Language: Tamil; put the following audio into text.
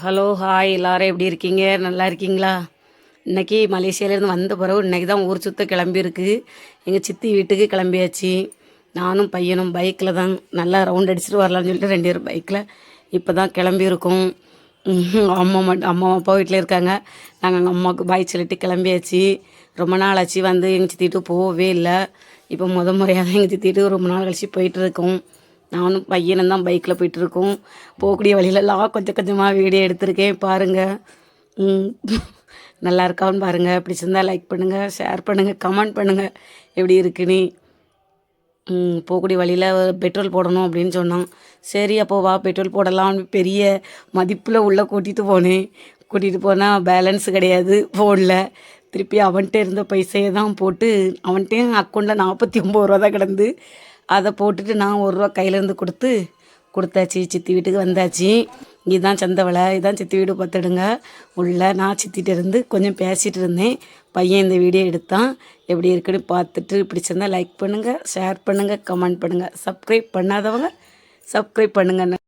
ஹலோ ஹாய் எல்லாரும் எப்படி இருக்கீங்க? நல்லா இருக்கீங்களா? இன்னைக்கு மலேசியாவிலேருந்து வந்த பிறகு இன்றைக்கி தான் ஊர் சுத்த கிளம்பியிருக்கு எங்கள் சித்தி வீட்டுக்கு கிளம்பியாச்சு. நானும் பையனும் பைக்கில் தான் நல்லா ரவுண்ட் அடிச்சுட்டு வரலாம்னு சொல்லிட்டு ரெண்டு பேரும் பைக்கில் இப்போ தான் கிளம்பியிருக்கோம் அம்மா மட்டும் அம்மா அப்பா வீட்டில் இருக்காங்க. நாங்கள் எங்கள் அம்மாவுக்கு பாய் சொல்லிட்டு கிளம்பியாச்சு. ரொம்ப நாள் ஆச்சு வந்து எங்கள் சித்திட்டு போகவே இல்லை. இப்போ முத முறையாக தான் எங்கள் சித்திட்டு ரொம்ப நாள் கழிச்சு போயிட்டு இருக்கோம். நானும் பையனும் தான் பைக்கில் போயிட்டுருக்கோம். போகக்கூடிய வழியிலலாம் கொஞ்சம் கொஞ்சமாக வீடியோ எடுத்திருக்கேன். பாருங்கள் நல்லா இருக்கான்னு பாருங்கள் பிடிச்சிருந்தா லைக் பண்ணுங்கள் ஷேர் பண்ணுங்கள் கமெண்ட் பண்ணுங்கள் எப்படி இருக்குன்னு. போகக்கூடிய வழியில் பெட்ரோல் போடணும் அப்படின்னு சொன்னான். சரி அப்போ வா பெட்ரோல் போடலாம் பெரிய மதிப்பில் உள்ளே கூட்டிகிட்டு போனேன். கூட்டிகிட்டு போனால் பேலன்ஸ் கிடையாது ஃபோனில் திருப்பி அவன்கிட்ட இருந்த பைசையை தான் போட்டு அவன்கிட்டையும் அக்கௌண்ட்டில் நாற்பத்தி ஒம்பது ரூபா தான் கிடந்து. அதை போட்டுட்டு நான் ஒரு ரூபா கையிலேருந்து கொடுத்து கொடுத்தாச்சு. சித்தி வீட்டுக்கு வந்தாச்சு. இதுதான் சந்தவளை. இதுதான் சித்தி வீடு பார்த்துடுங்க. உள்ள நான் சித்திட்டு இருந்து கொஞ்சம் பேசிகிட்டு இருந்தேன். பையன் இந்த வீடியோ எடுத்தான். எப்படி இருக்குன்னு பார்த்துட்டு பிடிச்சிருந்தா லைக் பண்ணுங்கள் ஷேர் பண்ணுங்கள் கமெண்ட் பண்ணுங்கள் சப்ஸ்கிரைப் பண்ணாதவங்க சப்ஸ்கிரைப் பண்ணுங்கள்